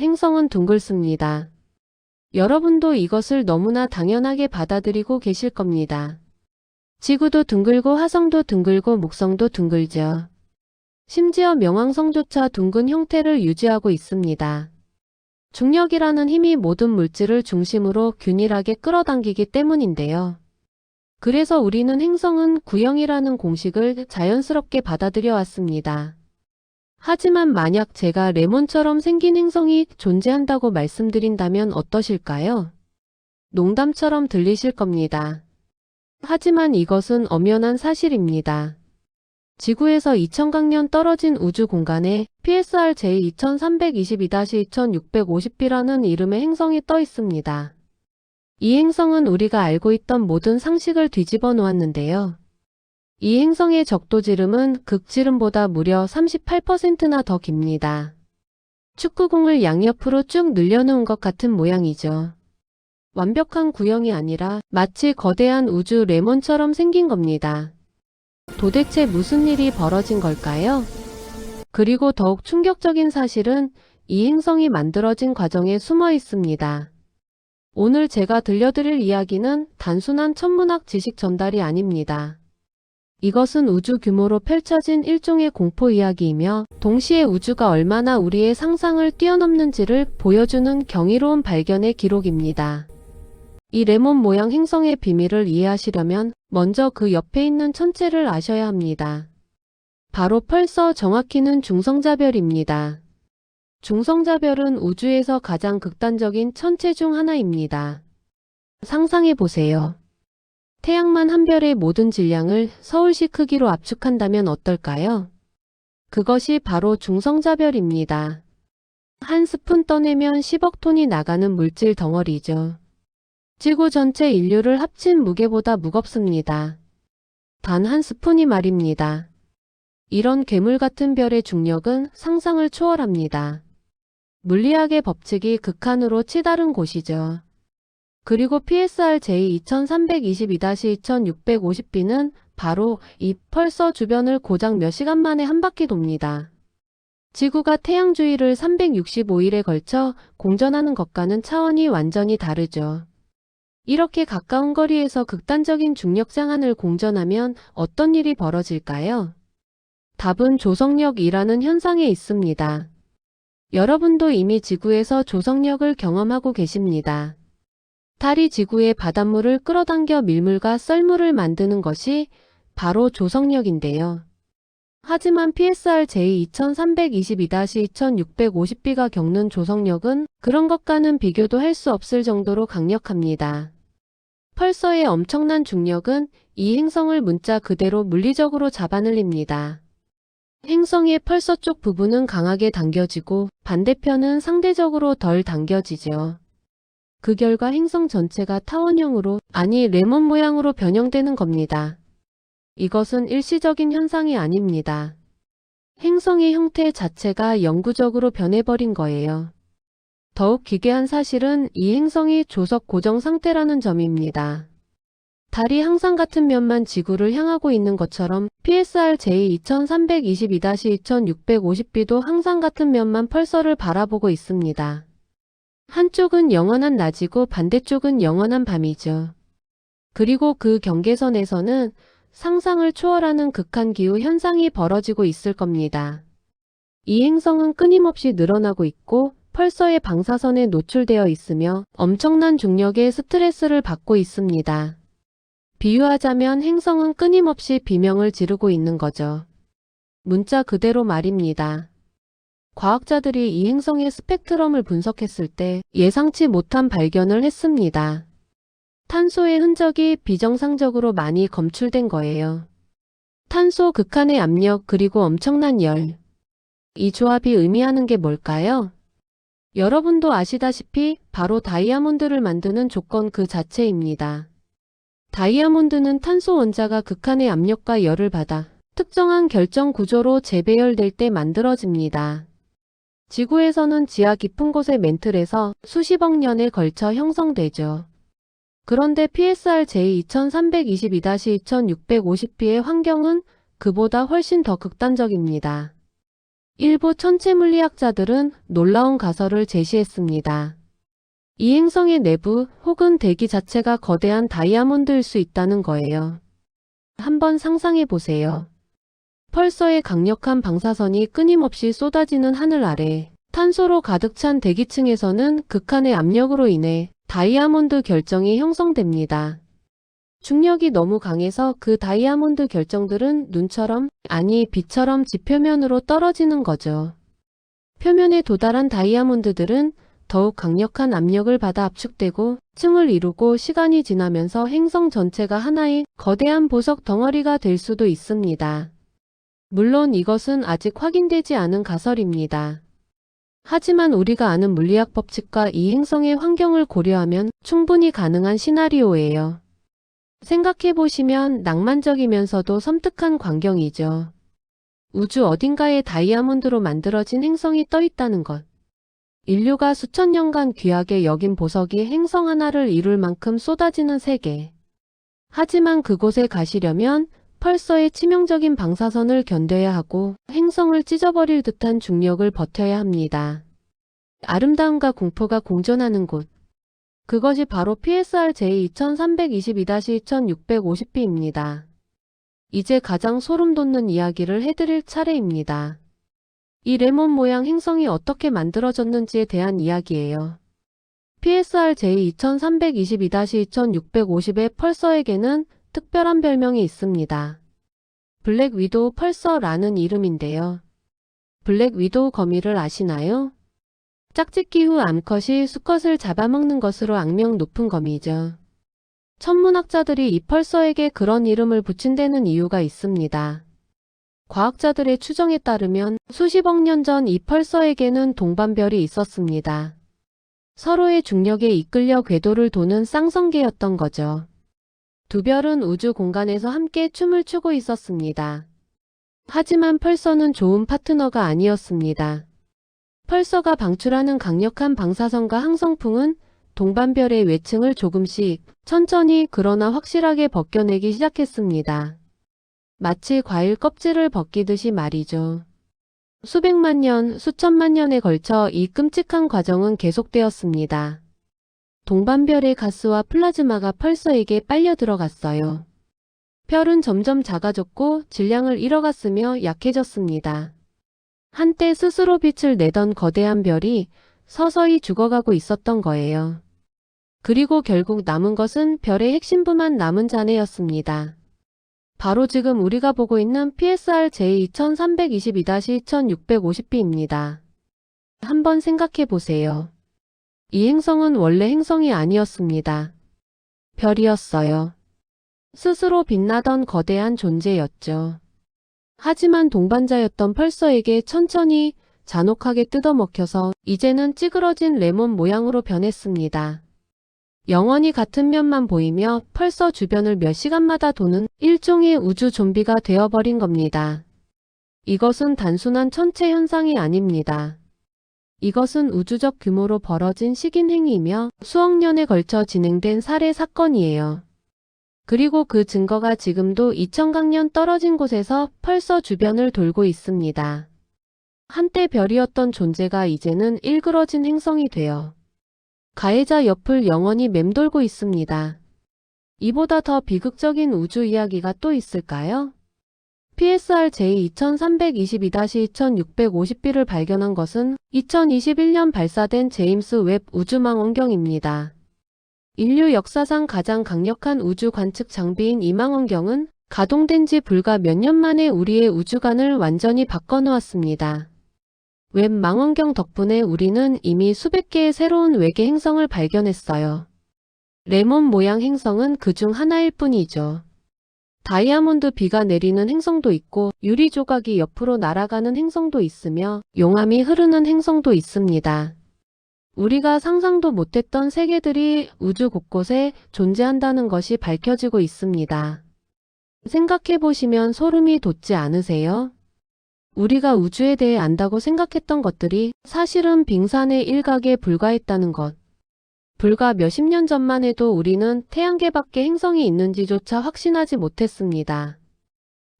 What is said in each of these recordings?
행성은 둥글습니다. 여러분도 이것을 너무나 당연하게 받아들이고 계실 겁니다. 지구도 둥글고 화성도 둥글고 목성도 둥글죠. 심지어 명왕성조차 둥근 형태를 유지하고 있습니다. 중력이라는 힘이 모든 물질을 중심으로 균일하게 끌어당기기 때문인데요. 그래서 우리는 행성은 구형이라는 공식을 자연스럽게 받아들여 왔습니다. 하지만 만약 제가 레몬처럼 생긴 행성이 존재한다고 말씀드린다면 어떠실까요? 농담처럼 들리실 겁니다. 하지만 이것은 엄연한 사실입니다. 지구에서 2000강년 떨어진 우주 공간에 PSR J2322-2650b라는 이름의 행성이 떠 있습니다. 이 행성은 우리가 알고 있던 모든 상식을 뒤집어 놓았는데요. 이 행성의 적도지름은 극지름보다 무려 38%나 더 깁니다. 축구공을 양옆으로 쭉 늘려놓은 것 같은 모양이죠. 완벽한 구형이 아니라 마치 거대한 우주 레몬처럼 생긴 겁니다. 도대체 무슨 일이 벌어진 걸까요? 그리고 더욱 충격적인 사실은 이 행성이 만들어진 과정에 숨어 있습니다. 오늘 제가 들려드릴 이야기는 단순한 천문학 지식 전달이 아닙니다. 이것은 우주 규모로 펼쳐진 일종의 공포 이야기이며 동시에 우주가 얼마나 우리의 상상을 뛰어넘는지를 보여주는 경이로운 발견의 기록입니다. 이 레몬 모양 행성의 비밀을 이해하시려면 먼저 그 옆에 있는 천체를 아셔야 합니다. 바로 펄서 정확히는 중성자별입니다. 중성자별은 우주에서 가장 극단적인 천체 중 하나입니다. 상상해 보세요. 태양만 한 별의 모든 질량을 서울시 크기로 압축한다면 어떨까요? 그것이 바로 중성자별입니다. 한 스푼 떠내면 10억 톤이 나가는 물질 덩어리죠. 지구 전체 인류를 합친 무게보다 무겁습니다. 단 한 스푼이 말입니다. 이런 괴물 같은 별의 중력은 상상을 초월합니다. 물리학의 법칙이 극한으로 치달은 곳이죠. 그리고 PSR J2322-2650b는 바로 이 펄서 주변을 고작 몇 시간 만에 한 바퀴 돕니다. 지구가 태양 주위를 365일에 걸쳐 공전하는 것과는 차원이 완전히 다르죠. 이렇게 가까운 거리에서 극단적인 중력 장안을 공전하면 어떤 일이 벌어질까요? 답은 조성력이라는 현상에 있습니다. 여러분도 이미 지구에서 조성력을 경험하고 계십니다. 달이 지구의 바닷물을 끌어당겨 밀물과 썰물을 만드는 것이 바로 조성력인데요. 하지만 PSR J2322-2650b가 겪는 조성력은 그런 것과는 비교도 할 수 없을 정도로 강력합니다. 펄서의 엄청난 중력은 이 행성을 문자 그대로 물리적으로 잡아늘립니다. 행성의 펄서 쪽 부분은 강하게 당겨지고 반대편은 상대적으로 덜 당겨지죠. 그 결과 행성 전체가 타원형으로 아니 레몬 모양으로 변형되는 겁니다. 이것은 일시적인 현상이 아닙니다. 행성의 형태 자체가 영구적으로 변해버린 거예요. 더욱 기괴한 사실은 이 행성이 조석 고정 상태라는 점입니다. 달이 항상 같은 면만 지구를 향하고 있는 것처럼 PSR J2322-2650b도 항상 같은 면만 펄서를 바라보고 있습니다. 한쪽은 영원한 낮이고 반대쪽은 영원한 밤이죠. 그리고 그 경계선에서는 상상을 초월하는 극한 기후 현상이 벌어지고 있을 겁니다. 이 행성은 끊임없이 늘어나고 있고 펄서의 방사선에 노출되어 있으며 엄청난 중력의 스트레스를 받고 있습니다. 비유하자면 행성은 끊임없이 비명을 지르고 있는 거죠. 문자 그대로 말입니다. 과학자들이 이 행성의 스펙트럼을 분석했을 때 예상치 못한 발견을 했습니다. 탄소의 흔적이 비정상적으로 많이 검출된 거예요. 탄소 극한의 압력 그리고 엄청난 열. 이 조합이 의미하는 게 뭘까요? 여러분도 아시다시피 바로 다이아몬드를 만드는 조건 그 자체입니다. 다이아몬드는 탄소 원자가 극한의 압력과 열을 받아 특정한 결정 구조로 재배열될 때 만들어집니다. 지구에서는 지하 깊은 곳의 멘틀에서 수십억 년에 걸쳐 형성되죠. 그런데 PSR J2322-2650b의 환경은 그보다 훨씬 더 극단적입니다. 일부 천체 물리학자들은 놀라운 가설을 제시했습니다. 이 행성의 내부 혹은 대기 자체가 거대한 다이아몬드일 수 있다는 거예요. 한번 상상해 보세요. 펄서의 강력한 방사선이 끊임없이 쏟아지는 하늘 아래 탄소로 가득 찬 대기층에서는 극한의 압력으로 인해 다이아몬드 결정이 형성됩니다. 중력이 너무 강해서 그 다이아몬드 결정들은 눈처럼, 아니 빛처럼 지표면으로 떨어지는 거죠. 표면에 도달한 다이아몬드들은 더욱 강력한 압력을 받아 압축되고 층을 이루고 시간이 지나면서 행성 전체가 하나의 거대한 보석 덩어리가 될 수도 있습니다. 물론 이것은 아직 확인되지 않은 가설입니다. 하지만 우리가 아는 물리학 법칙과 이 행성의 환경을 고려하면 충분히 가능한 시나리오예요. 생각해보시면 낭만적이면서도 섬뜩한 광경이죠. 우주 어딘가에 다이아몬드로 만들어진 행성이 떠 있다는 것. 인류가 수천 년간 귀하게 여긴 보석이 행성 하나를 이룰 만큼 쏟아지는 세계. 하지만 그곳에 가시려면 펄서의 치명적인 방사선을 견뎌야 하고 행성을 찢어버릴 듯한 중력을 버텨야 합니다. 아름다움과 공포가 공존하는 곳. 그것이 바로 PSR J2322-2650B입니다. 이제 가장 소름 돋는 이야기를 해드릴 차례입니다. 이 레몬 모양 행성이 어떻게 만들어졌는지에 대한 이야기예요. PSR J2322-2650의 펄서에게는 특별한 별명이 있습니다. 블랙 위도우 펄서라는 이름인데요. 블랙 위도우 거미를 아시나요? 짝짓기 후 암컷이 수컷을 잡아먹는 것으로 악명 높은 거미죠. 천문학자들이 이 펄서에게 그런 이름을 붙인 데는 이유가 있습니다. 과학자들의 추정에 따르면 수십억 년 전 이 펄서에게는 동반별이 있었습니다. 서로의 중력에 이끌려 궤도를 도는 쌍성계였던 거죠. 두 별은 우주 공간에서 함께 춤을 추고 있었습니다. 하지만 펄서는 좋은 파트너가 아니었습니다. 펄서가 방출하는 강력한 방사선과 항성풍은 동반별의 외층을 조금씩 천천히 그러나 확실하게 벗겨내기 시작했습니다. 마치 과일 껍질을 벗기듯이 말이죠. 수백만 년, 수천만 년에 걸쳐 이 끔찍한 과정은 계속되었습니다. 동반별의 가스와 플라즈마가 펄서에게 빨려 들어갔어요. 별은 점점 작아졌고 질량을 잃어갔으며 약해졌습니다. 한때 스스로 빛을 내던 거대한 별이 서서히 죽어가고 있었던 거예요. 그리고 결국 남은 것은 별의 핵심부만 남은 잔해였습니다. 바로 지금 우리가 보고 있는 PSR J2322-2650B입니다. 한번 생각해 보세요. 이 행성은 원래 행성이 아니었습니다. 별이었어요. 스스로 빛나던 거대한 존재였죠. 하지만 동반자였던 펄서에게 천천히 잔혹하게 뜯어먹혀서 이제는 찌그러진 레몬 모양으로 변했습니다. 영원히 같은 면만 보이며 펄서 주변을 몇 시간마다 도는 일종의 우주 좀비가 되어버린 겁니다. 이것은 단순한 천체 현상이 아닙니다. 이것은 우주적 규모로 벌어진 식인 행위이며 수억 년에 걸쳐 진행된 살해 사건이에요. 그리고 그 증거가 지금도 2000강년 떨어진 곳에서 펄서 주변을 돌고 있습니다. 한때 별이었던 존재가 이제는 일그러진 행성이 되어 가해자 옆을 영원히 맴돌고 있습니다. 이보다 더 비극적인 우주 이야기가 또 있을까요? PSR J2322-2650B를 발견한 것은 2021년 발사된 제임스 웹 우주망 원경입니다. 인류 역사상 가장 강력한 우주 관측 장비인 이 망 원경은 가동된 지 불과 몇 년 만에 우리의 우주관을 완전히 바꿔놓았습니다. 웹 망원경 덕분에 우리는 이미 수백 개의 새로운 외계 행성을 발견했어요. 레몬 모양 행성은 그 중 하나일 뿐이죠. 다이아몬드 비가 내리는 행성도 있고 유리 조각이 옆으로 날아가는 행성도 있으며 용암이 흐르는 행성도 있습니다. 우리가 상상도 못했던 세계들이 우주 곳곳에 존재한다는 것이 밝혀지고 있습니다. 생각해보시면 소름이 돋지 않으세요? 우리가 우주에 대해 안다고 생각했던 것들이 사실은 빙산의 일각에 불과했다는 것. 불과 몇십 년 전만 해도 우리는 태양계 밖에 행성이 있는지조차 확신하지 못했습니다.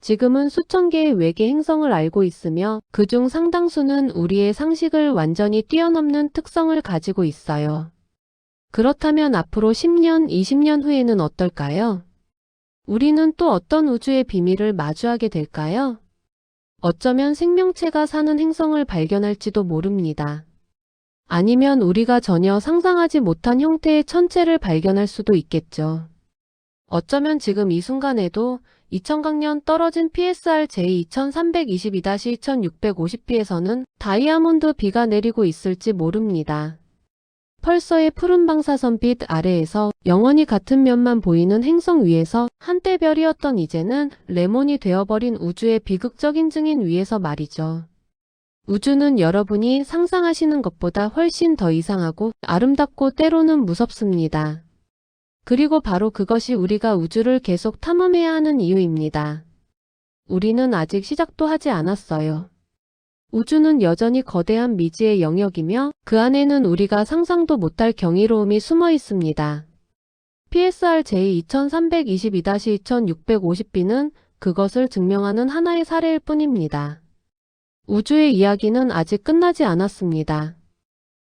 지금은 수천 개의 외계 행성을 알고 있으며 그중 상당수는 우리의 상식을 완전히 뛰어넘는 특성을 가지고 있어요. 그렇다면 앞으로 10년, 20년 후에는 어떨까요? 우리는 또 어떤 우주의 비밀을 마주하게 될까요? 어쩌면 생명체가 사는 행성을 발견할지도 모릅니다. 아니면 우리가 전혀 상상하지 못한 형태의 천체를 발견할 수도 있겠죠. 어쩌면 지금 이 순간에도 2000강년 떨어진 PSR J2322-2650b에서는 다이아몬드 비가 내리고 있을지 모릅니다. 펄서의 푸른 방사선 빛 아래에서 영원히 같은 면만 보이는 행성 위에서 한때 별이었던 이제는 레몬이 되어버린 우주의 비극적인 증인 위에서 말이죠. 우주는 여러분이 상상하시는 것보다 훨씬 더 이상하고 아름답고 때로는 무섭습니다. 그리고 바로 그것이 우리가 우주를 계속 탐험해야 하는 이유입니다. 우리는 아직 시작도 하지 않았어요. 우주는 여전히 거대한 미지의 영역이며 그 안에는 우리가 상상도 못할 경이로움이 숨어 있습니다. PSR J2322-2650b는 그것을 증명하는 하나의 사례일 뿐입니다. 우주의 이야기는 아직 끝나지 않았습니다.